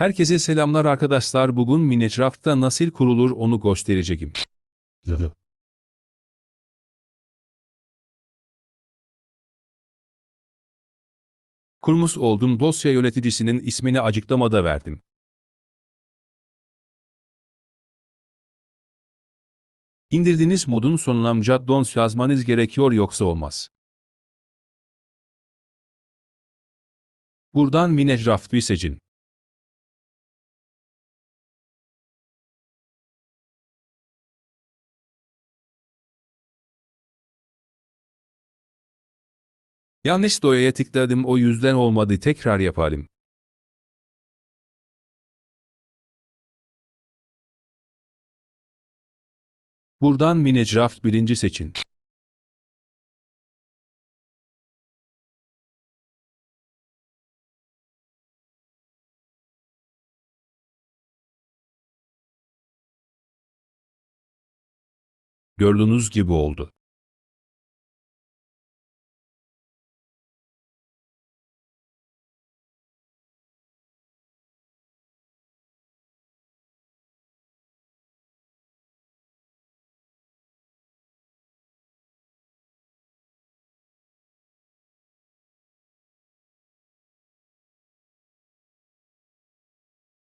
Herkese selamlar arkadaşlar. Bugün Minecraft'ta nasıl kurulur onu göstereceğim. Kurmuş olduğum dosya yöneticisinin ismini açıklamada verdim. İndirdiğiniz modun sonuna Jaddons yazmanız gerekiyor yoksa olmaz. Buradan Minecraft'ı seçin. Yanlış doyaya tıkladım o yüzden olmadı tekrar yapalım. Buradan Minecraft birinci seçin. Gördüğünüz gibi oldu.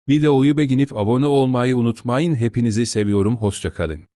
Videoyu beğenip abone olmayı unutmayın. Hepinizi seviyorum. Hoşçakalın.